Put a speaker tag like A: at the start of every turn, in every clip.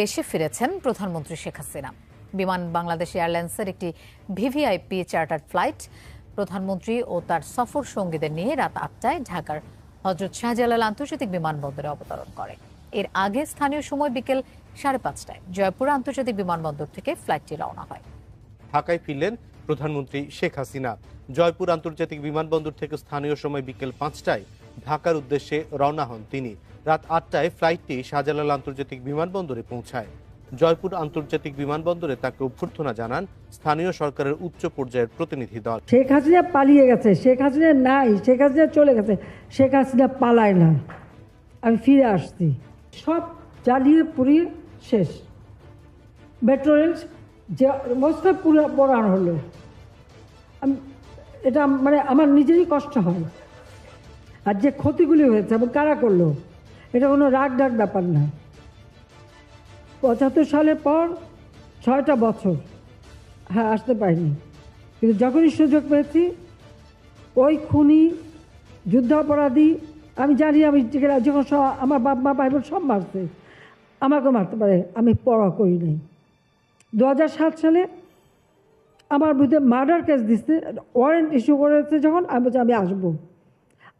A: দেশে ফিরেছেন প্রধানমন্ত্রী শেখ হাসিনা। বিমান বাংলাদেশ এয়ারলাইন্সের একটি ভিভিআইপি চার্টার্ড ফ্লাইট প্রধানমন্ত্রী ও তার সফর সঙ্গীদের নিয়ে রাত আটটায় ঢাকার হজরত শাহজালাল আন্তর্জাতিক বিমানবন্দরে অবতরণ করে এর আগে স্থানীয় সময় বিকেল সাড়ে পাঁচটায় জয়পুর আন্তর্জাতিক বিমানবন্দর থেকে ফ্লাইটটি রওনা হয়।
B: ঢাকায় ফিরলেন প্রধানমন্ত্রী শেখ হাসিনা। জয়পুর আন্তর্জাতিক বিমানবন্দর থেকে স্থানীয় সময় বিকেল পাঁচটায় ঢাকার উদ্দেশ্যে রওনা হন তিনি। রাত আটটায় ফ্লাইটটি শাহজালাল আন্তর্জাতিক বিমানবন্দরে পৌঁছায়। জয়পুর আন্তর্জাতিক বিমানবন্দরে তাকে অভ্যর্থনা জানান স্থানীয় সরকারের উচ্চ পর্যায়ের প্রতিনিধি দল।
C: শেখ হাসিনা পালিয়ে গেছে। শেখ হাসিনা নাই, শেখ হাসিনা চলে গেছে। শেখ হাসিনা পালায় না। আমি ফিরে আসছি। সব জ্বালিয়ে পুড়িয়ে শেষ। মেট্রো রেল যে অবস্থা পুরো পড়ানো হলো। আমি, এটা মানে আমার নিজেরই কষ্ট হয়। আর যে ক্ষতিগুলি হয়েছে এবং কারা করল? এটা কোনো রাগ ডাক ব্যাপার না। পঁচাত্তর সালের পর ছয়টা বছর হ্যাঁ আসতে পারিনি। কিন্তু যখনই সুযোগ পেয়েছি, ওই খুনি, যুদ্ধাপরাধী, আমি জানি আমি যখন সব- আমার বাপ, মা, ভাই বোন সব মারছে, আমাকে মারতে পারে, আমি পড়া করি নাই। দু সালে আমার বিরুদ্ধে মার্ডার কেস দিচ্ছে ওয়ারেন্ট ইস্যু করেছে যখন, আমি বলছি আমি আসব।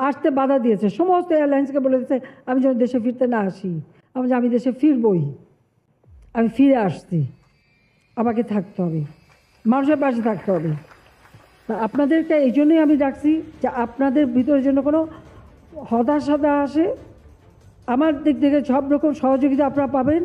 C: আসতে বাধা দিয়েছে। সমস্ত এয়ারলাইন্সকে বলে দিয়েছে, আমি যেন দেশে ফিরতে না আসি। আমি আমি দেশে ফিরবই। আমি ফিরে আসছি। আমাকে থাকতে হবে। মানুষের পাশে থাকতে হবে। আপনাদেরকে এই জন্যই আমি ডাকছি যে আপনাদের ভিতরে যেন কোনো হতাশা আসে। আমার দিক থেকে সব রকম সহযোগিতা আপনারা পাবেন।